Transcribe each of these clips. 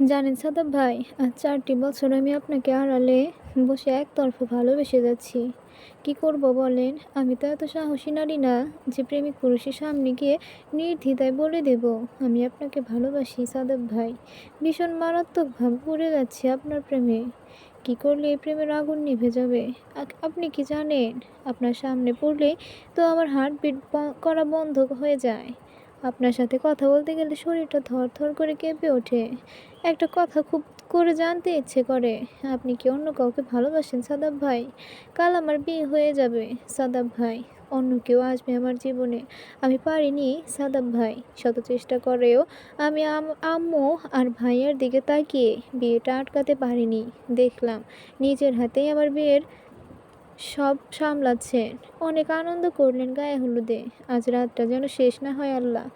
জানেন সাদাব ভাই চারটি বছর আমি আপনাকে আড়ালে বসে একতরফা ভালোবেসে যাচ্ছি। কি করব বলেন? আমি তো এত সাহসী নারী না যে প্রেমিক পুরুষের সামনে গিয়ে নির্দ্বিধায় বলে দেব, আমি আপনাকে ভালোবাসি সাদাব ভাই। ভীষণ মারাত্মকভাবে পড়ে যাচ্ছি আপনার প্রেমে। কি করলে এই প্রেমের আগুন নিভে যাবে? আপনি কি জানেন? আপনার সামনে পড়লে তো আমার হার্টবিট করা বন্ধ হয়ে যায়। আপনার সাথে কথা বলতে গেলে শরীরটা থর থর করে কেঁপে ওঠে। একটা কথা খুব করে জানতে ইচ্ছে করে। আপনি কি অন্য কাউকে ভালোবাসেন, সাদাব ভাই? কাল আমার বিয়ে হয়ে যাবে, সাদাব ভাই। অন্য কেউ আসবে আমার জীবনে। আমি পারিনি, সাদাব ভাই। শত চেষ্টা করেও আমি, আম্মু আর ভাইয়ার দিকে তাকিয়ে বিয়েটা আটকাতে পারিনি। দেখলাম, নিজের হাতেই আমার বিয়ের সব সামলাচ্ছেন অনেক আনন্দ করলেন গায়ে হলুদে। আজ রাতটা যেন শেষ না হয় আল্লাহ।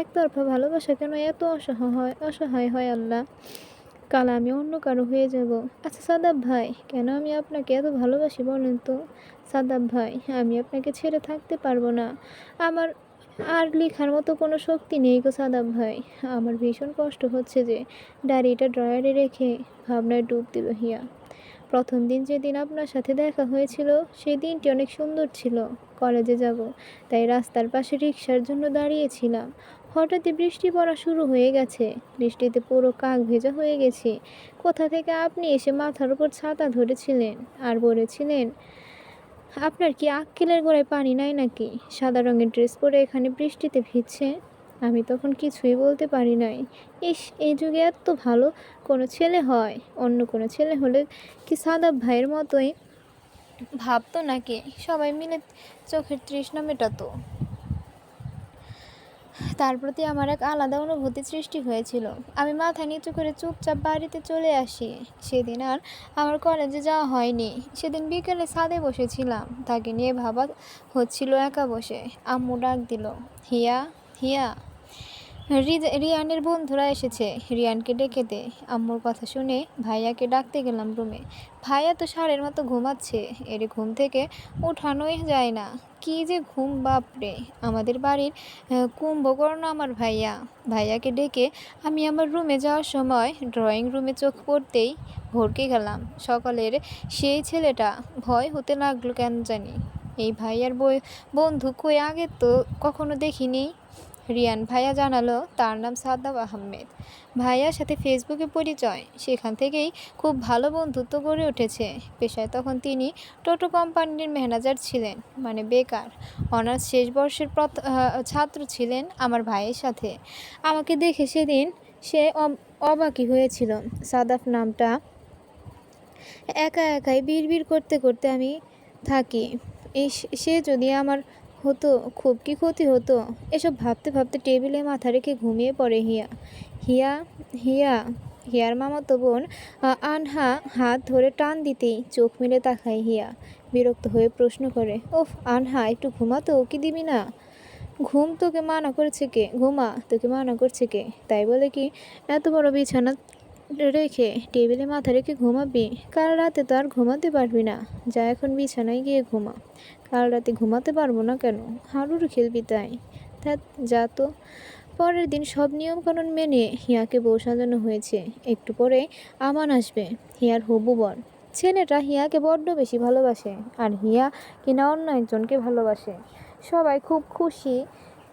একতরফা ভালোবাসা কেন এত অসহায় অসহায় হয় আল্লাহ? কাল আমি অন্য কারও হয়ে যাব। আচ্ছা সাদাব ভাই, কেন আমি আপনাকে এত ভালোবাসি বলেন তো? সাদাব ভাই, আমি আপনাকে ছেড়ে থাকতে পারব না। আমার আর লেখার মতো কোনো শক্তি নেই গো সাদাব ভাই। আমার ভীষণ কষ্ট হচ্ছে যে, ডায়েরিটা ড্রয়ারে রেখে ভাবনায় ডুব দিল হিয়া। প্রথম দিন যেদিন আপনার সাথে দেখা হয়েছিল, সেই দিনটি অনেক সুন্দর ছিল। কলেজে যাব, তাই রাস্তার পাশে রিক্সার জন্য দাঁড়িয়েছিলাম। হঠাৎই বৃষ্টি পড়া শুরু হয়ে গেছে। বৃষ্টিতে পুরো কাক ভেজা হয়ে গেছে। কোথা থেকে আপনি এসে মাথার উপর ছাতা ধরেছিলেন আর বলেছিলেন, আপনার কি আক্কেলের গোড়ায় পানি নাই নাকি? সাদা রঙের ড্রেস পরে এখানে বৃষ্টিতে ভিজছে আমি তখন কিছুই বলতে পারি নাই। ইস, এই যুগে এত ভালো কোনো ছেলে হয়, অন্য কোনো ছেলে হলে কি সাদাব ভাইয়ের মতোই ভাবতো নাকি? সবাই মিলে চোখের তৃষ্ণা মেটাতো। তার প্রতি আমার এক আলাদা অনুভূতি সৃষ্টি হয়েছিল। আমি মাথা নিচু করে চুপচাপ বাড়িতে চলে আসি। সেদিন আর আমার কলেজে যাওয়া হয়নি। সেদিন বিকেলে ছাদে বসেছিলাম। তাকে নিয়ে ভাবা হচ্ছিল একা বসে। আম্মু ডাক দিল, হিয়া হিয়া। রিয়ানের বন্ধুরা এসেছে। রিয়ানকে ডেকে দে। আম্মুর কথা শুনে ভাইয়াকে ডাকতে গেলাম রুমে। ভাইয়া তো সারের মতো ঘুমাচ্ছে। এর ঘুম থেকে উঠানোই যায় না। কি যে ঘুম বাপরে আমাদের বাড়ির কুম্ভকর্ণ আমার ভাইয়া। ভাইয়াকে ডেকে আমি আমার রুমে যাওয়ার সময় ড্রয়িং রুমে চোখ পড়তেই ভরকে গেলাম। সকালের সেই ছেলেটা ভয় হতে লাগল কেন জানি। এই ভাইয়ার বই বন্ধু কই আগে তো কখনো দেখিনি। রিয়ান ভাইয়া জানালো, তার নাম সাদ্দাম আহমেদ। ভাইয়ার সাথে ফেসবুকে পরিচয়, সেখান থেকেই খুব ভালো বন্ধুত্ব গড়ে উঠেছে। পেশায় তখন তিনি টোটো কোম্পানির ম্যানেজার ছিলেন মানে বেকার। অনার্স শেষ বর্ষের ছাত্র ছিলেন আমার ভাইয়ের সাথে। আমাকে দেখে সেদিন সে অব- অবাকই হয়েছিল। সাদাফ নামটা একা একাই বিড়বিড় করতে করতে আমি থাকি। এই সে যদি আমার হতো, খুব কি ক্ষতি হতো? এসব ভাবতে ভাবতে টেবিলে মাথা রেখে ঘুমিয়ে পড়ে হিয়া। হিয়া হিয়া, হিয়ার মামাতো বোন আনহা হাত ধরে টান দিতেই চোখ মেলে তাকায় হিয়া। বিরক্ত হয়ে প্রশ্ন করে, ওফ, আনহা, একটু ঘুমাতো কি দিবি না? ঘুম তোকে মানা করেছে কে? ঘুমা, তোকে মানা করছে কে? তাই বলে কি, এত বড় বিছানা রেখে টেবিলে মাথা রেখে ঘুমাবি। কাল রাতে তো আর ঘুমাতে পারবি না। যা এখন বিছানায় গিয়ে ঘুমা। কাল রাতে ঘুমাতে পারব না কেন? হারুর খেলবি তাই। ধ্যাৎ যা তো। পরের দিন সব নিয়মকানুন মেনে হিয়াকে বউ সাজানো হয়েছে। একটু পরে আমান আসবে। হিয়ার হবু বর। ছেলেটা হিয়াকে বড্ড বেশি ভালোবাসে। আর হিয়া কিনা অন্য একজনকে ভালোবাসে। সবাই খুব খুশি।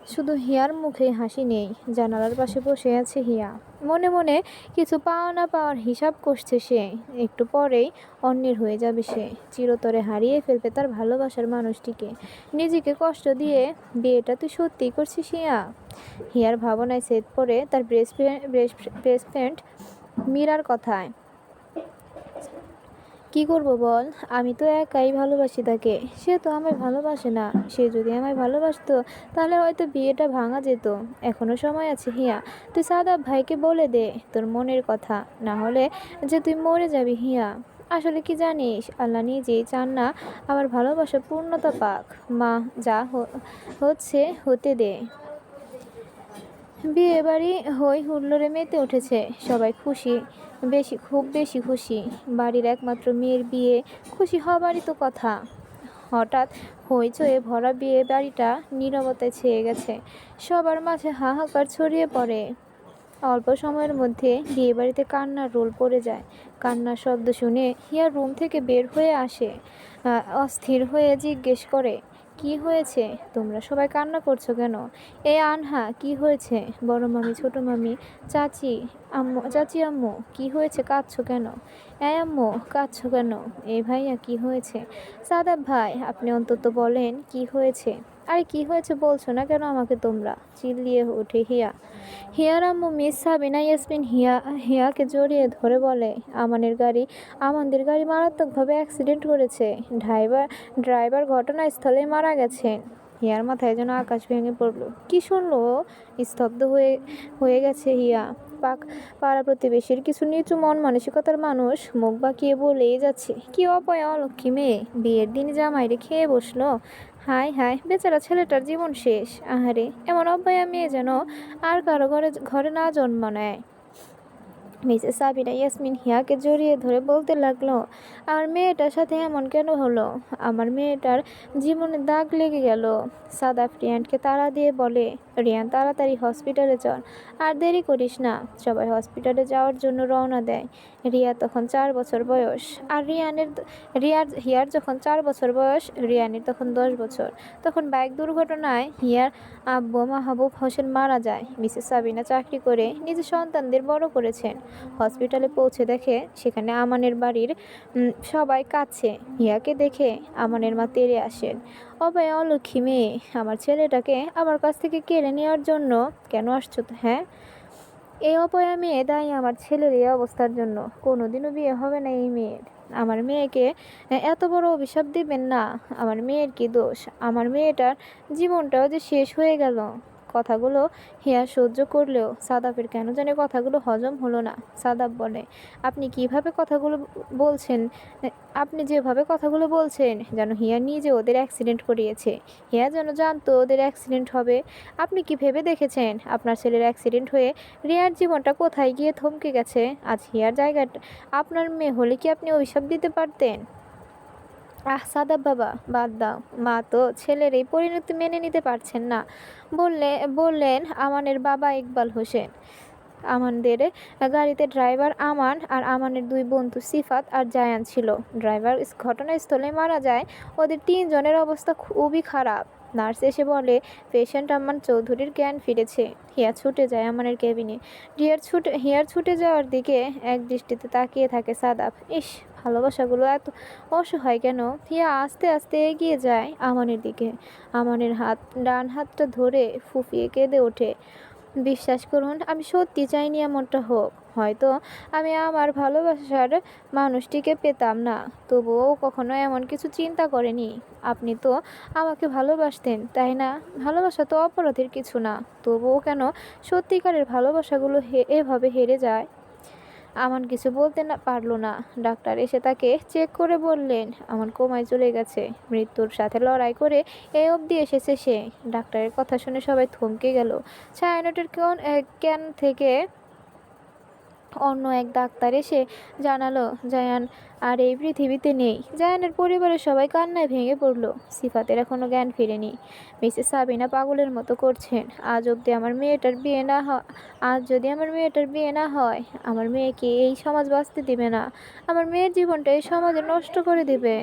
শুধু হিয়ার মুখে হাসি নেই, জানালার পাশে বসে আছে হিয়া। মনে মনে কিছু পাওয়া না পাওয়ার হিসাব করছে সে। একটু পরেই অন্যের হয়ে যাবে সে। চিরতরে হারিয়ে ফেলবে তার ভালোবাসার মানুষটিকে। নিজেকে কষ্ট দিয়ে বিয়েটা তুই সত্যিই করছিস হিয়া? হিয়ার ভাবনায় সেট পরে তার ব্রেস্ট ব্রেস্ট ফ্রেন্ড মীরার কথায়। কি করব বল? আমি তো একাই ভালোবাসি তাকে। সে তো আমায় ভালোবাসে না। সে যদি আমায় ভালোবাসতো, তাহলে হয়তো বিয়েটা ভাঙা যেত। এখনও সময় আছে, হিয়া। তুই সাদা ভাইকে বলে দে তোর মনের কথা। না হলে যে তুই মরে যাবি, হিয়া। আসলে কি জানিস, আল্লাহ নিজেই চান না আমার ভালোবাসা পূর্ণতা পাক। মা, যা হচ্ছে, হতে দে। বিয়ে বাড়ি হই হুল্লোড়ে মেতে উঠেছে। সবাই খুশি, বেশি, খুব বেশি খুশি। বাড়ির একমাত্র মেয়ের বিয়ে, খুশি হবারই তো কথা। হঠাৎ হইচয়ে ভরা বিয়ে বাড়িটা নীরবতায় ছেয়ে গেছে। সবার মাঝে হাহাকার ছড়িয়ে পড়ে। অল্প সময়ের মধ্যে বিয়েবাড়িতে কান্নার রোল পড়ে যায়। কান্নার শব্দ শুনে হিয়া রুম থেকে বের হয়ে আসে। অস্থির হয়ে জিজ্ঞেস করে কি হয়েছে? তোমরা সবাই কান্না করছ কেন? এ আনহা, কি হয়েছে? বড় মামি, ছোট মামি, চাচি, আম্মু চাচি আম্মু, কি হয়েছে? কাঁদছো কেন? এ আম্মু, কাঁদছো কেন? এ ভাইয়া, কি হয়েছে? সাদাব ভাই, আপনি অন্তত বলেন, কি হয়েছে? আরে কি হয়েছে বলছো না কেন আমাকে তোমরা? চিল্লিয়ে ওঠে হিয়া। হিয়ার আম্মু মিস সাবিনা ইয়াসমিন হিয়া, হিয়াকে জড়িয়ে ধরে বলে, আমানের গাড়ি আমাদের গাড়ি মারাত্মকভাবে অ্যাক্সিডেন্ট করেছে। ড্রাইভার ড্রাইভার ঘটনাস্থলে মারা গেছেন হিয়ার মাথায় যেন আকাশ ভেঙে পড়ল। কি শুনলো স্তব্ধ হয়ে হয়ে গেছে হিয়া। পাক, পাড়া প্রতিবেশীর কিছু নিচু মন মানসিকতার মানুষ মুখ বাঁকিয়ে বলেই যাচ্ছে, কি অপয়া অলক্ষী মেয়ে? বিয়ের দিন জামাইরে খেয়ে বসল? হাই হাই বেচারা ছেলেটার জীবন শেষ। আহারে, এমন অব্যয়া মেয়ে যেন আর কারও ঘরে ঘরে না জন্ম নেয়। মিসেস সাবিনা ইয়াসমিন হিয়াকে জড়িয়ে ধরে বলতে লাগল, আমার মেয়েটার সাথে এমন কেন হলো? আমার মেয়েটার জীবনে দাগ লেগে গেল। সাদাফ রিয়ানকে তাড়া দিয়ে বলে, রিয়ান, তাড়াতাড়ি হসপিটালে চল, আর দেরি করিস না। সবাই হসপিটালে যাওয়ার জন্য রওনা দেয়। রিয়া তখন চার বছর বয়স। আর রিয়ানের রিয়ার হিয়ার যখন চার বছর বয়স, রিয়ানের তখন দশ বছর। তখন বাইক দুর্ঘটনায় হিয়ার আব্বু মাহবুব হোসেন মারা যায়। মিসেস সাবিনা চাকরি করে নিজের সন্তানদের বড় করেছেন। হসপিটালে পৌঁছে দেখে সেখানে আমানের বাড়ির সবাই কাঁদছে। হিয়াকে দেখে আমানের মা তেড়ে আসেন। অবায় অলক্ষী মেয়ে, আমার ছেলেটাকে আমার কাছ থেকে কেড়ে নেওয়ার জন্য কেন আসছো হ্যাঁ? এই অপয়া মেয়ে দায়ী আমার ছেলের এই অবস্থার জন্য। কোনোদিনও বিয়ে হবে না এই মেয়ের। আমার মেয়েকে এত বড় অভিশাপ দিবেন না। আমার মেয়ের কি দোষ? আমার মেয়েটার জীবনটাও যে শেষ হয়ে গেল। কথাগুলো হিয়া সহ্য করলেও সাদাফের কেন জানে কথাগুলো হজম হলো না। সাদাব বলে, আপনি কীভাবে কথাগুলো বলছেন? আপনি যেভাবে কথাগুলো বলছেন, যেন হিয়া নিজে ওদের অ্যাক্সিডেন্ট করিয়েছে। হিয়া যেন জানতো ওদের অ্যাক্সিডেন্ট হবে। আপনি কি ভেবে দেখেছেন? আপনার ছেলের অ্যাক্সিডেন্ট হয়ে রিয়ার জীবনটা কোথায় গিয়ে থমকে গেছে? আজ হিয়ার জায়গাটা, আপনার মেয়ে হলে কি আপনি অভিশাপ দিতে পারতেন? আহ সাদাব বাবা, বাদ দাও। মা তো ছেলের এই পরিণতি মেনে নিতে পারছেন না। বললে, বললেন, আমানের বাবা ইকবাল হোসেন। আমানদের গাড়িতে ড্রাইভার আমান আর আমানের দুই বন্ধু সিফাত আর জায়ান ছিল। ড্রাইভার ঘটনাস্থলে মারা যায়। ওদের তিনজনের অবস্থা খুবই খারাপ। নার্স এসে বলে, পেশেন্ট আমান চৌধুরীর জ্ঞান ফিরেছে। হিয়া ছুটে যায় আমানের কেবিনে। হিয়ার ছুটে হিয়ার ছুটে যাওয়ার দিকে এক দৃষ্টিতে তাকিয়ে থাকে সাদাফ ইস ভালোবাসাগুলো এত অসহায় কেন? হিয়া আস্তে আস্তে এগিয়ে যায় আমানের দিকে। আমানের হাত, ডান হাতটা ধরে ফুফিয়ে কেঁদে ওঠে। বিশ্বাস করুন, আমি সত্যি চাইনি এমনটা হোক। হয়তো আমি আমার ভালোবাসার মানুষটিকে পেতাম না। তবুও কখনো এমন কিছু চিন্তা করেনি। আপনি তো আমাকে ভালোবাসতেন, তাই না? ভালোবাসা তো অপরাধের কিছু না। তবুও কেন সত্যিকারের ভালোবাসাগুলো এভাবে হেরে যায়? আমান কিছু বলতে না পারল না। ডাক্তার এসে তাকে চেক করে বললেন আমান কোমায় চলে গেছে। মৃত্যুর সাথে লড়াই করে এই অবধি এসেছে সে। ডাক্তারের কথা শুনে সবাই থমকে গেল। ছায়ানটের কোন ক্যান থেকে অন্য এক ডাক্তার এসে জানালো, জায়ান আর এই পৃথিবীতে নেই। জায়ানের পরিবারের সবাই কান্নায় ভেঙে পড়ল। সিফাতের এখনও জ্ঞান ফিরেনি। মিসেস সাবিনা পাগলের মতো করছেন। আজ অবধি আমার মেয়েটার বিয়ে না হয় আজ যদি আমার মেয়েটার বিয়ে না হয়, আমার মেয়েকে এই সমাজ বাঁচতে দিবে না। আমার মেয়ের জীবনটা এই সমাজে নষ্ট করে দিবে।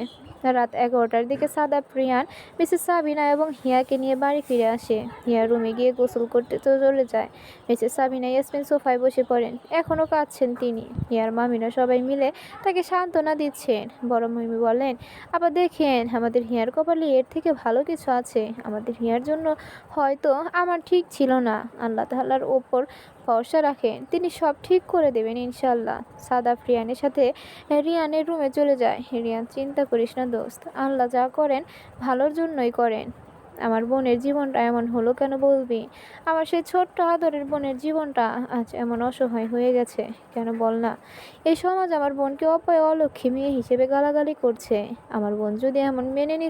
রাত এগারোটার দিকে সাদা প্রিয়ান, মিসেস সাবিনা এবং হিয়াকে নিয়ে বাড়ি ফিরে আসে। হিয়া রুমে গিয়ে গোসল করতে তো চলে যায়। মিসেস সাবিনা ইয়াসমিন সোফায় বসে পড়েন। এখনও কাঁদছেন তিনি। হিয়ার মামিনা সবাই মিলে তাকে সান্ত্বনা দিচ্ছেন। বড় মামি বলেন, আবার দেখেন, আমাদের হিয়ার কপালে এর থেকে ভালো কিছু আছে। আমাদের হিয়ার জন্য হয়তো আমার ঠিক ছিল না। আল্লাহ তাল্লার ওপর ভরসা রাখেন। তিনি সব ঠিক করে দেবেন ইনশাল্লাহ সাদা রিয়ানের সাথে রিয়ানের রুমে চলে যায়। রিয়ান, চিন্তা করিস না দোস্ত। আল্লাহ যা করেন ভালোর জন্যই করেন। আমার বোনের জীবনটা এমন হলো কেন বলবি? আমার সেই ছোট্ট আদরের বোনের জীবনটা আজ এমন অসহায় হয়ে গেছে, কেন বল না? এই সমাজ আমার বোনকে অপয় অলক্ষী মেয়ে হিসেবে গালাগালি করছে। আমার বোন যদি এমন মেনে নি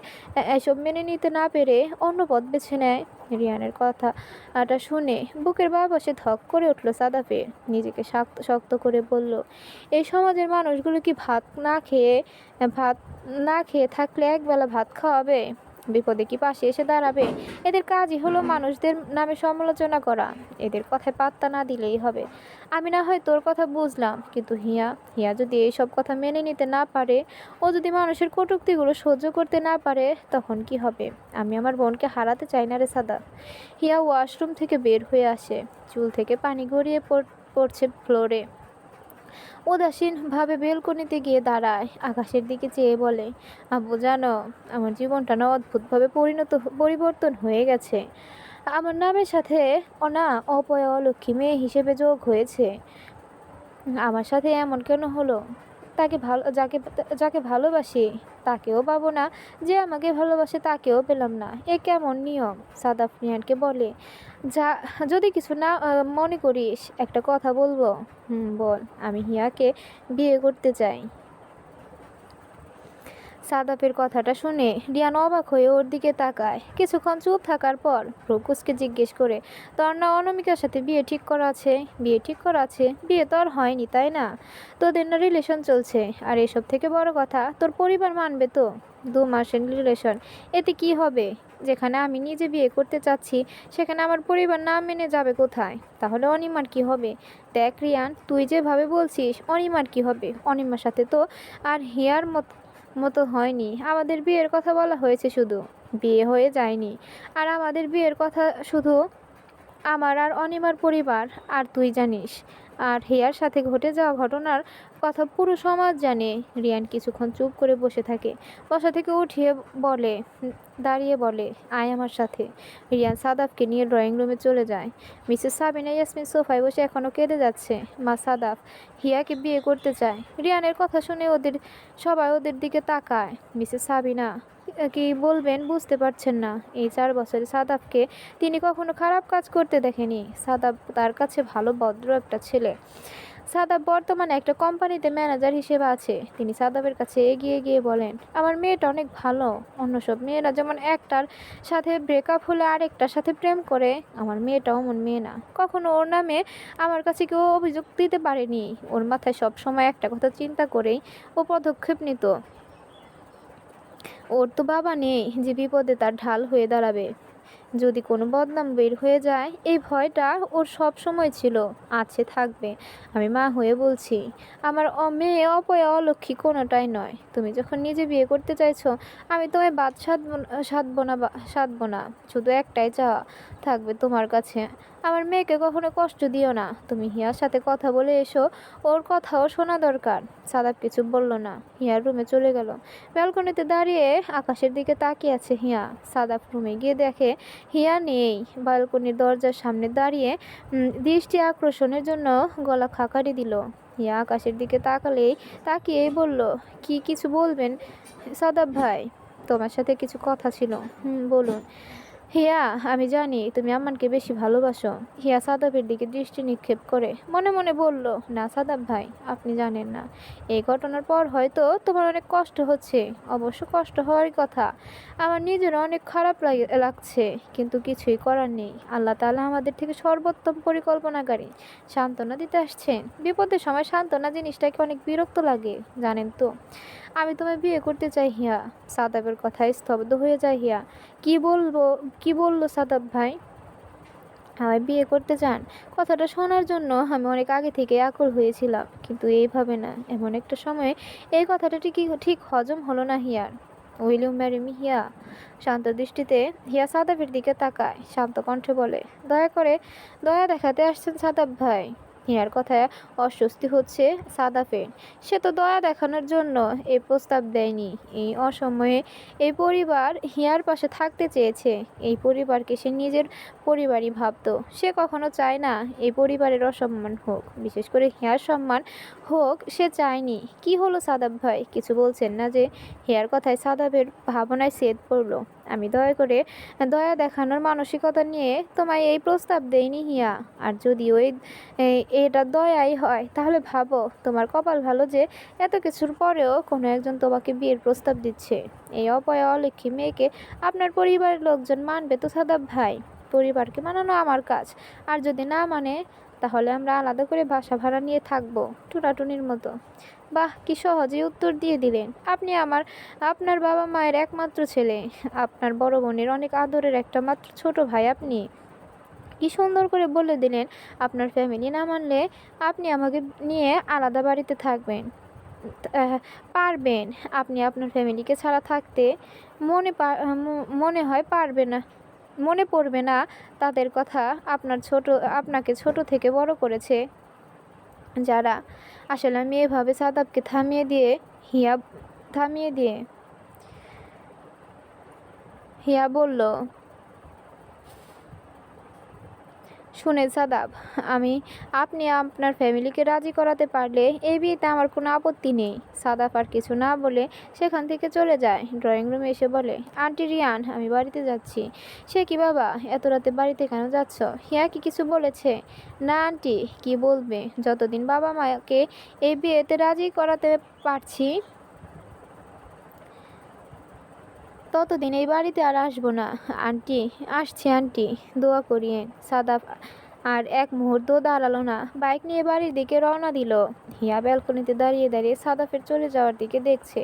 এসব মেনে নিতে না পেরে অন্য পথ বেছে নেয়। রিয়ানের কথাটা শুনে বুকের বাবাসে ধক করে উঠল সাদাফে নিজেকে শক্ত শক্ত করে বলল, এই সমাজের মানুষগুলো কি ভাত না খেয়ে ভাত না খেয়ে থাকলে একবেলা ভাত খাওয়াবে? বিপদে কি পাশে এসে দাঁড়াবে? এদের কাজই হলো মানুষদের নামে সমালোচনা করা। এদের কথায় পাত্তা না দিলেই হবে। আমি না হয় তোর কথা বুঝলাম, কিন্তু হিয়া হিয়া যদি এইসব কথা মেনে নিতে না পারে, ও যদি মানুষের কটূক্তিগুলো সহ্য করতে না পারে, তখন কি হবে? আমি আমার বোনকে হারাতে চাই না রে সাদা। হিয়া ওয়াশরুম থেকে বের হয়ে আসে। চুল থেকে পানি গড়িয়ে পড়- পড়ছে ফ্লোরে। উদাসীনভাবে বেলকনিতে গিয়ে দাঁড়ায়। আকাশের দিকে চেয়ে বলে, আব্বু, জানো, আমার জীবনটা না অদ্ভুতভাবে পরিণত পরিবর্তন হয়ে গেছে। আমার নামের সাথে অনা অপয়া অলক্ষ্মী মেয়ে হিসেবে যোগ হয়েছে। আমার সাথে এমন কেন হলো? তাকে ভালো, যাকে যাকে ভালোবাসি তাকেও পাবো না, যে আমাকে ভালোবাসে তাকেও পেলাম না। এ কেমন নিয়ম? সাদাফ মিয়ানকে বলে, যা, যদি কিছু না মনে করিস, একটা কথা বলব। হুম, বল, আমি হিয়াকে বিয়ে করতে চাই। সাদাপের কথাটা শুনে রিয়ান অবাক হয়ে ওর দিকে তাকায়। কিছুক্ষণ চুপ থাকার পর প্রকুশকে জিজ্ঞেস করে, তোর না অনামিকার সাথে বিয়ে ঠিক করা আছে? বিয়ে ঠিক করা আছে। বিয়ে তো আর হয়নি, তাই না? তোদের না রিলেশন চলছে। আর এসব থেকে বড় কথা, তোর পরিবার মানবে তো? দু মাসের রিলেশন এতে কি হবে? যেখানে আমি নিজে বিয়ে করতে চাচ্ছি, সেখানে আমার পরিবার না মেনে যাবে কোথায়? তাহলে অনিমার কি হবে? দেখ রিয়ান, তুই যেভাবে বলছিস, অনিমার কি হবে? অনিমার সাথে তো আর হিয়ার মত মতো হয়নি। আমাদের বিয়ের কথা বলা হয়েছে শুধু। বিয়ে হয়ে যায়নি। আর আমাদের বিয়ের কথা শুধু আমার আর অনিমার পরিবার। আর তুই জানিস। আর হেয়ার সাথে ঘটে যাওয়া ঘটনার কথা পুরো সমাজ জানে। রিয়ান কিছুক্ষণ চুপ করে বসে থাকে। বসা থেকে উঠিয়ে বলে, দাঁড়িয়ে বলে, আয় আমার সাথে। রিয়ান সাদাফকে নিয়ে ড্রয়িং রুমে চলে যায়। মিসেস সাবিনা ইয়াসমিন সোফায় বসে এখনও কেঁদে যাচ্ছে। মা সাদাফ হিয়াকে বিয়ে করতে চায়। রিয়ানের কথা শুনে ওদের, সবাই ওদের দিকে তাকায়। মিসেস সাবিনা কি বলবেন বুঝতে পারছেন না। এই চার বছরে সাদাফকে তিনি কখনো খারাপ কাজ করতে দেখেনি। সাদাব তার কাছে ভালো, ভদ্র একটা ছেলে। সাদাব বর্তমানে একটা কোম্পানিতে ম্যানেজার হিসেবে আছে। তিনি সাদাবের কাছে এগিয়ে গিয়ে বলেন, আমার মেয়েটা অনেক ভালো। অন্য সব মেয়েরা যেমন একটার সাথে ব্রেকআপ হলে আরেকটার সাথে প্রেম করে, আমার মেয়েটা অমন মেয়ে না। কখনো ওর নামে আমার কাছে কেউ অভিযোগ দিতে পারেনি। ওর মাথায় সব সময় একটা কথা চিন্তা করেই ও পদক্ষেপ নিত। ওর তো বাবা নেই, যে বিপদে তার ঢাল হয়ে দাঁড়াবে। যদি কোনো বদনাম বের হয়ে যায়, এই ভয়টা ওর সব সময় ছিল, আছে থাকবে। আমি মা হয়ে বলছি, আমার মেয়ে অপয়া অলক্ষী কোনোটাই নয়। তুমি যখন নিজে বিয়ে করতে চাইছো, আমি তোমায় বাদ সাধবো সাধবো না সাধবো না। শুধু একটাই চাওয়া, থাকবে তোমার কাছে। আমার মেয়েকে কখনো কষ্ট দিও না। তুমি হিয়ার সাথে কথা বলে এসো, ওর কথাও শোনা দরকার। সাদাব কিছু বলল না। হিয়ার রুমে চলে গেল। ব্যালকনিতে দাঁড়িয়ে আকাশের দিকে তাকিয়ে আছে হিয়া। সাদাব রুমে গিয়ে দেখে, হিয়া নেই। ব্যালকনির দরজার সামনে দাঁড়িয়ে দৃষ্টি আকর্ষণের জন্য গলা খাকারি দিল। হিয়া আকাশের দিকে তাকালেই, তাকিয়েই বলল, কি কিছু বলবেন সাদাব ভাই? তোমার সাথে কিছু কথা ছিল। হুম, বলুন। হিয়া, আমি জানি তুমি আম্মানকে বেশি ভালোবাসো। হিয়া সাদাবের দিকে দৃষ্টি নিক্ষেপ করে মনে মনে বলল, না সাদাব ভাই, আপনি জানেন না। এই ঘটনার পর হয়তো তোমার অনেক কষ্ট হচ্ছে। অবশ্য কষ্ট হওয়ারই কথা। আমার নিজের অনেক খারাপ লাগে- লাগছে, কিন্তু কিছুই করার নেই। আল্লাহ তাআলা আমাদের থেকে সর্বোত্তম পরিকল্পনাকারী। সান্ত্বনা দিতে আসছেন। বিপদের সময় সান্ত্বনা জিনিসটাকে অনেক বিরক্ত লাগে, জানেন তো। আমি তোমায় বিয়ে করতে চাই, হিয়া। সাদাবের কথায় স্তব্ধ হয়ে যায়, হিয়া। কি বলব, কি বলল সাদাব ভাই? আমায় বিয়ে করতে চান? কথাটা শোনার জন্য আমি অনেক আগে থেকে আকুল হয়েছিলাম, কিন্তু এইভাবে না। এমন একটা সময়ে এই কথাটা ঠিকই, ঠিক হজম হলো না হিয়ার। উইল ম্যারি মি হিয়া শান্ত দৃষ্টিতে হিয়া সাদাবের দিকে তাকায়, শান্ত কণ্ঠে বলে, দয়া করে, দয়া দেখাতে আসছেন সাদাব ভাই। হিয়ার কথায় অস্বস্তি হচ্ছে সাদাফের। সে তো দয়া দেখানোর জন্য এই প্রস্তাব দেয়নি। এই অসময়ে এই পরিবার হিয়ার পাশে থাকতে চেয়েছে। এই পরিবারকে সে নিজের পরিবারই ভাবতো। সে কখনো চায় না এই পরিবারের অসম্মান হোক। বিশেষ করে হিয়ার সম্মান হোক, সে চায়নি। কি হলো সাদাব ভাই? কিছু বলছেন না যে হিয়ার কথায় সাদাবের ভাবনায় সেদ পড়ল। আমি দয়া করে দয়া দেখানোর মানসিকতা নিয়ে তোমায় এই প্রস্তাব দেইনি হিয়া। আর যদি ওই এটা দয়াই হয়, তাহলে ভাবো, তোমার কপাল ভালো যে এত কিছুর পরেও কোনো একজন তোমাকে বিয়ের প্রস্তাব দিচ্ছে। এই অপয়া অলক্ষী মেয়েকে আপনার পরিবারের লোকজন মানবে তো সাদাব ভাই। পরিবারকে মানানো আমার কাজ। আর যদি না মানে তাহলে আমরা আলাদা করে বাসা ভাড়া নিয়ে থাকব, টুনাটুনির মতো। বাহ, কি সহজে উত্তর দিয়ে দিলেন। আপনি আমার, আপনার বাবা মায়ের একমাত্র ছেলে। আপনার বড় বোনের অনেক আদরের একটা মাত্র ছোট ভাই আপনি। কি সুন্দর করে বলে দিলেন, আপনার ফ্যামিলি না মানলে আপনি আমাকে নিয়ে আলাদা বাড়িতে থাকবেন। পারবেন। আপনি আপনার ফ্যামিলিকে ছাড়া থাকতে মনে মনে হয় পারবে না। মনে পড়বে না, তাদের কথা আপনার ছোট, আপনাকে ছোট থেকে বড় করেছে। যারা আসলে আমি এভাবে সাদাবকে থামিয়ে দিয়ে হিয়া থামিয়ে দিয়ে হিয়া বলল শুনে সাদাব, আমি, আপনি আপনার ফ্যামিলিকে রাজি করাতে পারলে এই বিয়েতে আমার কোনো আপত্তি নেই। সাদাব আর কিছু না বলে সেখান থেকে চলে যায়। ড্রয়িং রুমে এসে বলে, আন্টি রিয়ান, আমি বাড়িতে যাচ্ছি। সে কি বাবা, এত রাতে বাড়িতে কেন যাচ্ছ? হিয়া কি কিছু বলেছে? না আন্টি, কি বলবে? যতদিন বাবা মাকে এই বিয়েতে রাজি করাতে পারছি ততদিন এই বাড়িতে আর আসব না। আন্টি আসছি আন্টি দোয়া করিয়ে সাদাব আর এক মুহূর্ত দাঁড়াল না। বাইক নিয়ে বাড়ির দিকে রওনা দিল। হিয়া ব্যালকনিতে দাঁড়িয়ে দাঁড়িয়ে সাদাফের চলে যাওয়ার দিকে দেখছে।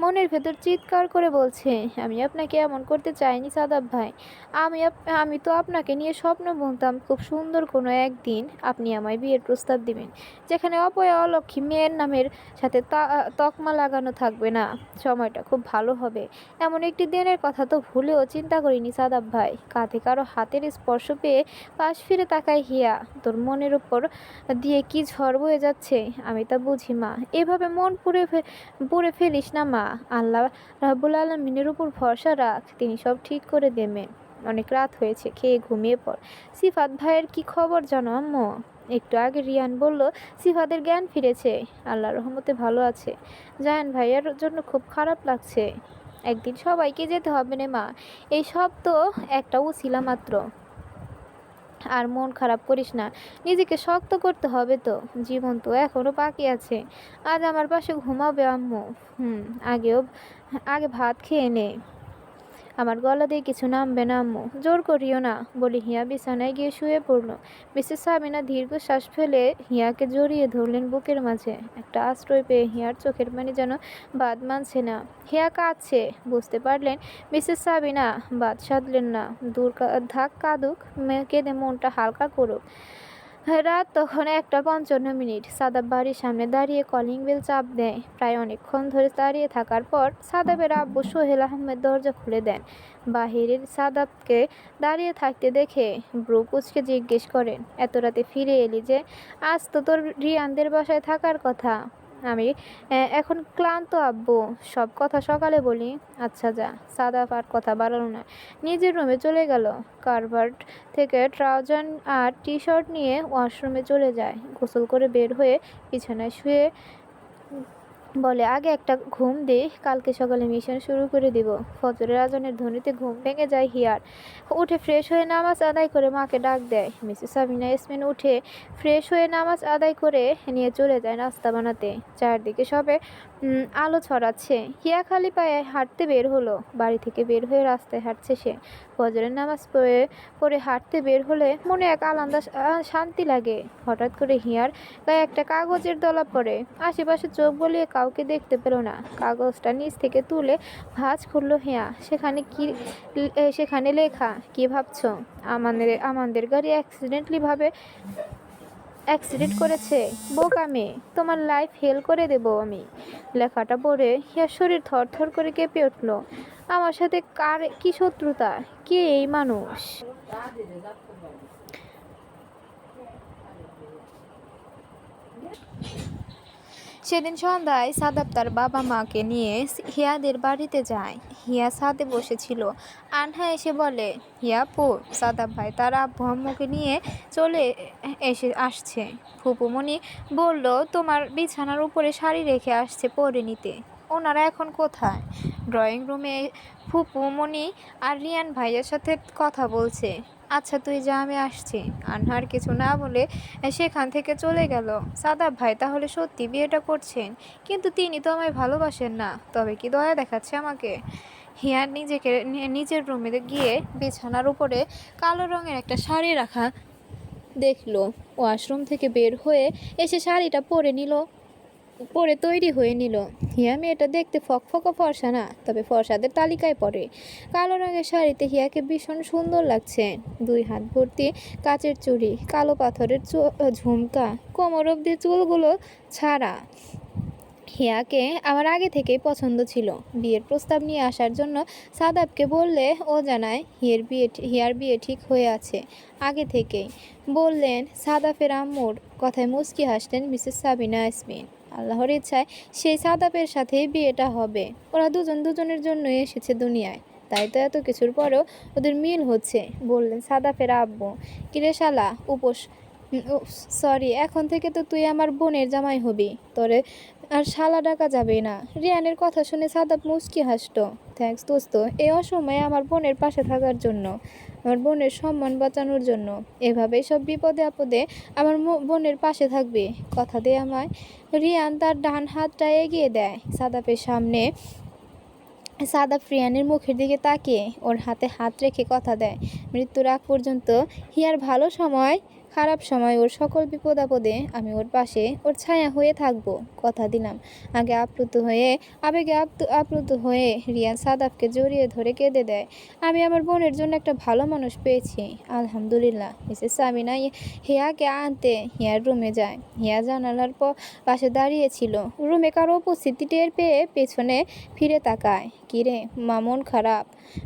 মনের ভেতর চিৎকার করে বলছে, আমি আপনাকে এমন করতে চাইনি সাদাব ভাই। আমি আমি তো আপনাকে নিয়ে স্বপ্ন বুনতাম খুব সুন্দর কোনো একদিন। আপনি আমায় বিয়ের প্রস্তাব দিবেন, যেখানে অপয়া অলক্ষী মেয়ের নামের সাথে তকমা লাগানো থাকবে না। সময়টা খুব ভালো হবে। এমন একটি দিনের কথা তো ভুলেও চিন্তা করিনি সাদাব ভাই। কাঁধে কারও হাতের স্পর্শ পেয়ে পাশ ফিরে তাকায় হিয়া, তোর মনের উপর দিয়ে কি ঝড় বয়ে যাচ্ছে? আমি তা বুঝি, মা। এভাবে মন পুড়ে পুড়ে ফেলিস না, মা। আল্লাহ রাব্বুল আলমিনের উপর ভরসা রাখ। তিনি সব ঠিক করে দেবেন অনেক রাত হয়েছে, খেয়ে ঘুমিয়ে পড়। সিফাত ভাইয়ের কি খবর জানো, আম্মু? একটু আগে রিয়ান বলল সিফাদের জ্ঞান ফিরেছে। আল্লাহ রহমতে ভালো আছে। জায়ান ভাইয়ের জন্য খুব খারাপ লাগছে। একদিন সবাইকে যেতে হবে রে মা। এই সব তো একটা উছিলা মাত্র। আর মন খারাপ করিস না। নিজেকে শক্ত করতে হবে তো। জীবন তো এখনও বাকি আছে। আজ আমার পাশে ঘুমাবে আম্মু। হুম আগেও আগে ভাত খেয়ে নে। আমার গলা দিয়ে কিছু নামবে না আম্মু। জোর করিও না, বলে হিয়া বিছানায় গিয়ে শুয়ে পড়ল। মিসেস সাবিনা দীর্ঘশ্বাস ফেলে হিয়াকে জড়িয়ে ধরলেন বুকের মাঝে। একটা আশ্রয় পেয়ে হিয়ার চোখের পানি যেন বাদ মানছে না। হিয়া কাঁদছে, বুঝতে পারলেন মিসেস সাবিনা বাদ সাধলেন না। দূর ধাক কাঁদুক কেঁদে মনটা হালকা করুক। রাত তখন একটা পঞ্চান্ন মিনিট। সাদাব বাড়ির সামনে দাঁড়িয়ে কলিং বেল চাপ দেয়। প্রায় অনেকক্ষণ ধরে দাঁড়িয়ে থাকার পর সাদাবের আব্বু সোহেল আহমেদ দরজা খুলে দেন। বাহিরের সাদাবকে দাঁড়িয়ে থাকতে দেখে ব্রু কুচকে জিজ্ঞেস করেন, এত রাতে ফিরে এলি যে? আজ তো তোর রিয়ানদের বাসায় থাকার কথা। আমি এখন ক্লান্ত আব্বু, সব কথা সকালে বলি। আচ্ছা যা, সাদা পাট কথা বাড়ালো না। নিজের রুমে চলে গেল। কারভার্ট থেকে ট্রাউজার আর টি শার্ট নিয়ে ওয়াশরুমে চলে যায়। গোসল করে বের হয়ে বিছানায় শুয়ে বলে, আগে একটা ঘুম দে, কালকে সকালে মিশন শুরু করে দিব। ফজরের আজানের ধ্বনিতে ঘুম ভেঙে যায় হিয়ার। উঠে ফ্রেশ হয়ে নামাজ আদায় করে মাকে ডাক দেয়। মিসেস সাবিনা ইসমিন উঠে ফ্রেশ হয়ে নামাজ আদায় করে নিয়ে চলে যায় নাস্তা বানাতে। চারদিকে সবে আলো ছড়াচ্ছে। হিয়া খালি পায়ে হাঁটতে বের হলো। বাড়ি থেকে বের হয়ে রাস্তায় হাঁটছে সে। ফজরের নামাজ পড়ে পড়ে হাঁটতে বের হলে মনে এক আলাদা শান্তি লাগে। হঠাৎ করে হিয়ার গায়ে একটা কাগজের দলা পড়ে। আশেপাশে চোখ বলিয়ে কাউকে দেখতে পেল না। কাগজটা নিচ থেকে তুলে ভাঁজ করল হিয়া। সেখানে কি সেখানে লেখা? কি ভাবছ? আমাদের আমাদের গাড়ি অ্যাক্সিডেন্টলি ভাবে অ্যাক্সিডেন্ট করেছে। বোকা মেয়ে, তোমার লাইফ হেল করে দেবো আমি। লেখাটা পড়ে হিয়ার শরীর থরথর করে কেঁপে উঠল। আমার সাথে কার, কি শত্রুতা? কে এই মানুষ? সেদিন সন্ধ্যায় সাদাব তার বাবা মাকে নিয়ে হিয়াদের বাড়িতে যায়। হিয়া ছাদে বসেছিল। আনহা এসে বলে, হিয়া, পু, সাদাব ভাই, তার আব্বু আম্মুকে নিয়ে চলে এসে আসছে। ফুপুমণি বলল, তোমার বিছানার উপরে শাড়ি রেখে আসছে পরে নিতে ওনারা এখন কোথায়? ড্রয়িং রুমে, ফুপুমণি আর রিয়ান ভাইয়ের সাথে কথা বলছে। আচ্ছা তুই যা, আমি আসছি। আনহার কিছু না বলে সেখান থেকে চলে গেল। সাদাব ভাই, তাহলে সত্যি বিয়েটা করছেন? কিন্তু তিনি তো আমায় ভালোবাসেন না। তবে কি দয়া দেখাচ্ছে আমাকে? হিয়ার নিজেকে নিজের রুমে গিয়ে বিছানার উপরে কালো রঙের একটা শাড়ি রাখা দেখল। ওয়াশরুম থেকে বের হয়ে এসে শাড়িটা পরে নিল। পরে তৈরি হয়ে নিল। হিয়া মেয়েটা দেখতে ফকফকা ফর্সা না, তবে ফর্সাদের তালিকায় পড়ে। কালো রঙের শাড়িতে হিয়াকে ভীষণ সুন্দর লাগছে। দুই হাত ভর্তি কাচের চুড়ি, কালো পাথরের ঝুমকা, কোমর অব্দি চুলগুলো ছাড়া। হিয়াকে আমার আগে থেকেই পছন্দ ছিল। বিয়ের প্রস্তাব নিয়ে আসার জন্য সাদাবকে বললে ও জানায় হিয়ের বিয়ে হিয়ার বিয়ে ঠিক হয়ে আছে। আগে থেকেই বললেন, সাদাফের আম্মুর কথায় মুস্কি হাসলেন মিসেস সাবিনা ইয়াসমিন। আল্লাহর ইচ্ছায় সেই সাদাপের সাথেই বিয়েটা হবে। ওরা দুজন দুজনের জন্যই এসেছে দুনিয়ায়। তাই তো এত কিছুর পরেও ওদের মিল হচ্ছে, বললেন সাদাফের আব্বু। কিরে শালা, উপোস। সরি, এখন থেকে তো তুই আমার বোনের জামাই হবি। তোরে আর শালা ডাকা যাবে না। রিয়ানের কথা শুনে সাদাপ মুচকি হাসত। থ্যাঙ্কস দোস্ত এই অসময়ে আমার বোনের পাশে থাকার জন্য। আমার বোনের সম্মান বাঁচানোর জন্য। এভাবে সব বিপদে আপদে আমার বোনের পাশে থাকবে। কথা দিয়ে আমায় রিয়ান তার ডান হাতটা এগিয়ে দেয়। সাদাপের সামনে সাদা ফ্রিয়ানের মুখের দিকে তাকিয়ে ওর হাতে হাত রেখে কথা দেয়। মৃত্যুর আগ পর্যন্ত হিয়ার ভালো সময় খারাপ সময় ওর সকল বিপদ আপদে আমি ওর পাশে, ওর ছায়া হয়ে থাকব, কথা দিলাম। আগে আপ্লুত হয়ে, আবেগে আপ্লুত হয়ে রিয়ান সাদাবকে জড়িয়ে ধরে কেঁদে দেয়। আমি আমার বোনের জন্য একটা ভালো মানুষ পেয়েছি। আলহামদুলিল্লাহ, মিসেস সামিনা হিয়াকে আনতে হিয়ার রুমে যায়। হিয়া জানালার পর পাশে দাঁড়িয়েছিল রুমে কারও উপস্থিতি টের পেয়ে পেছনে ফিরে তাকায়। কিরে মামন খারাপ?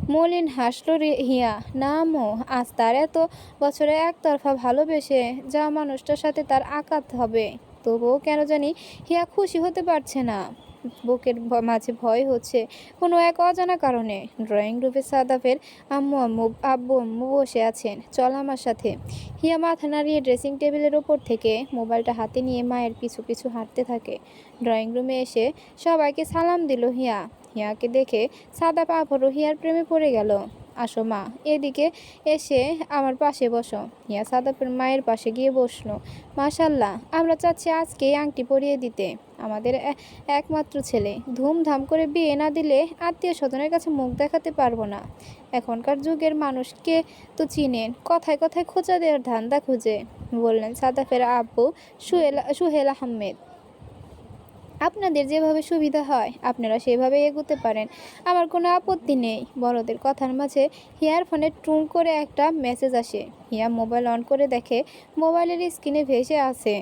মলিন হাসলো হিয়া। না মো, আজ তার এত বছরে একতরফা ভালোবেসে যা মানুষটার সাথে তার আঘাত হবে। তবুও কেন জানি হিয়া খুশি হতে পারছে না। বুকের মাঝে ভয় হচ্ছে কোনো এক অজানা কারণে। ড্রয়িং রুমে সাদাফের আম্মু আম্মু, আব্বু আম্মু বসে আছেন, চল আমার সাথে। হিয়া মাথা নাড়িয়ে ড্রেসিং টেবিলের ওপর থেকে মোবাইলটা হাতে নিয়ে মায়ের পিছু পিছু হাঁটতে থাকে। ড্রয়িং রুমে এসে সবাইকে সালাম দিল হিয়া। হিয়াকে দেখে সাদা পাপড়ও হিয়ার প্রেমে পড়ে গেল। আসো মা, এদিকে এসে আমার পাশে বসো। হিয়া সাদাপের মায়ের পাশে গিয়ে বসল। মাশাল্লাহ, আমরা চাচ্ছি আজকে আংটি পরিয়ে দিতে। আমাদের একমাত্র ছেলে। ধুমধাম করে বিয়ে না দিলে আত্মীয় স্বজনের কাছে মুখ দেখাতে পারব না। এখনকার যুগের মানুষকে তো চিনেন কথায় কথায় খোঁচা দেওয়ার ধান্দা খুঁজে। বললেন সাদাফের আব্বু সুহেল সুহেল আহমেদ। আপনাদের যেভাবে সুবিধা হয়, আপনারা সেভাবে এগোতে পারেন। আমার কোনো আপত্তি নেই। বড়দের কথার মাঝে হিয়ার ফোনে টুং করে একটা মেসেজ আসে। হিয়া মোবাইল অন করে দেখে মোবাইলের স্ক্রিনে ভেসে আছে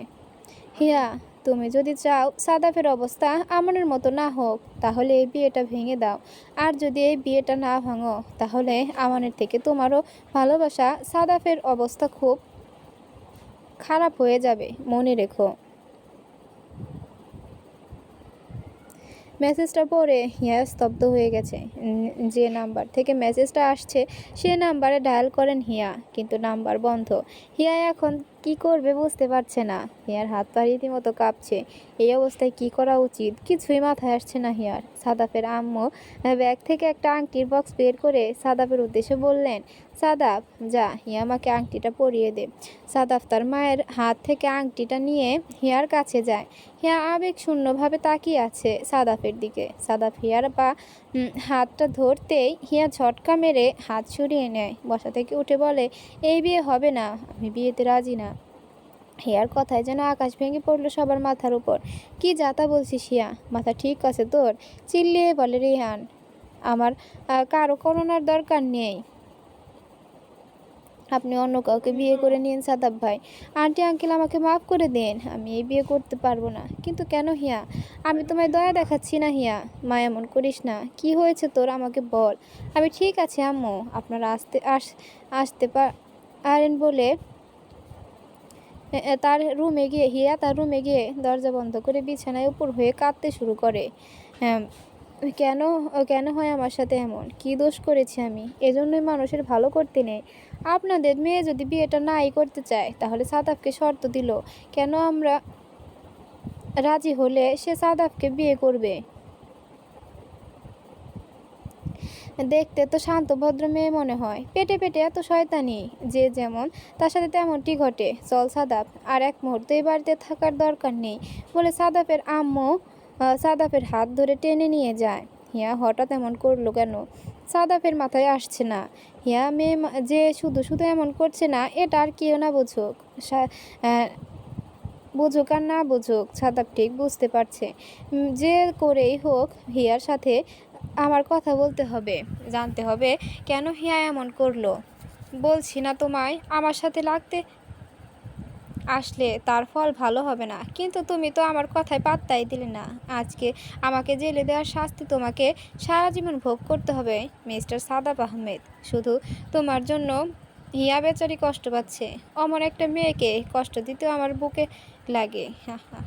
হিয়া, তুমি যদি চাও সাদাফের অবস্থা আমানের মতো না হোক, তাহলে এই বিয়েটা ভেঙে দাও। আর যদি এই বিয়েটা না ভাঙো, তাহলে আমানের থেকে তোমারও ভালোবাসা সাদাফের অবস্থা খুব খারাপ হয়ে যাবে। মনে রেখো। মেসেজটা পরে হিয়া স্তব্ধ হয়ে গেছে। যে নাম্বার থেকে মেসেজটা আসছে, সে নাম্বারে ডায়াল করেন হিয়া, কিন্তু নাম্বার বন্ধ। হিয়া এখন কি করবে বুঝতে পারছে না। হিয়ার হাত পা রীতিমতো কাঁপছে। এই অবস্থায় কি করা উচিত? কিছুই মাথায় আসছে না হিয়ার। সাদাফের আম্মু ব্যাগ থেকে একটা আংটির বক্স বের করে সাদাফের উদ্দেশ্যে বললেন, সাদাফ, যা, হিয়া আমাকে আংটিটা পরিয়ে দে। সাদাফ তার মায়ের হাত থেকে আংটিটা নিয়ে হিয়ার কাছে যায়। হিয়া আবেগ শূন্যভাবে তাকিয়ে আছে সাদাফের দিকে। সাদাফ হিয়ার বা হাতটা ধরতেই হিয়া ঝটকা মেরে হাত সরিয়ে নেয়। বসা থেকে উঠে বলে, এই বিয়ে হবে না, আমি বিয়েতে রাজি না। হিয়ার কথায় যেন আকাশ ভেঙে পড়ল সবার মাথার উপর। কি যাতা বলছিস হিয়া? মাথা ঠিক আছে তোর? চিল্লিয়ে বলে রেহান। আমার কারও করোনার দরকার নেই। আপনি অন্য কাউকে বিয়ে করে নিন সাদাব ভাই। আন্টি, আঙ্কেল আমাকে মাফ করে দেন। আমি এই বিয়ে করতে পারব না। কিন্তু কেন হিয়া? আমি তোমায় দয়া দেখাচ্ছি না হিয়া। মা, এমন করিস না। কি হয়েছে তোর? আমাকে বল। আমি ঠিক আছে, আম্মু। আপনারা আসতে, আস, আসতে পার পারেন বলে তার রুমে গিয়ে, হিয়া তার রুমে গিয়ে দরজা বন্ধ করে বিছানায় উপর হয়ে কাঁদতে শুরু করে। হ্যাঁ কেন কেন হয় আমার সাথে এমন? কি দোষ করেছি আমি? এজন্যই মানুষের ভালো করতে নেই। আপনাদের মেয়ে যদি বিয়েটা নাই করতে চায়, তাহলে সাদাফকে শর্ত দিল। কেন আমরা রাজি হলে সে সাদাফকে বিয়ে করবে? দেখতে তো শান্ত ভদ্র মেয়ে মনে হয়। পেটে পেটে এত শয়তানি যে যেমন তার সাথে তেমনটি ঘটে। চল সাদাপ আর এক মুহূর্ত এই বাড়িতে থাকার দরকার নেই বলে সাদাফের আম্মু আহ, সাদাফের হাত ধরে টেনে নিয়ে যায়। হিয়া হঠাৎ এমন করল কেন? সাদাফের মাথায় আসছে না। হিয়া মেয়ে যে শুধু শুধু এমন করছে না এটা আর কেউ না বুঝুক। বুঝুক আর না বুঝুক সাদাব ঠিক বুঝতে পারছে। যে করেই হোক হিয়ার সাথে আমার কথা বলতে হবে, জানতে হবে কেন হিয়া এমন করল। বলছি না তোমায়, আমার সাথে লাগতে আসলে তার ফল ভালো হবে না, কিন্তু তুমি তো আমার কথায় পাত্তাই দিলে না। আজকে আমাকে জেলে দেওয়ার শাস্তি তোমাকে সারা জীবন ভোগ করতে হবে, মিস্টার সাদাব আহমেদ। শুধু তোমার জন্য হিয়া বেচারি কষ্ট পাচ্ছে। অমন একটা মেয়েকে কষ্ট দিতেও আমার বুকে লাগে। হা হা।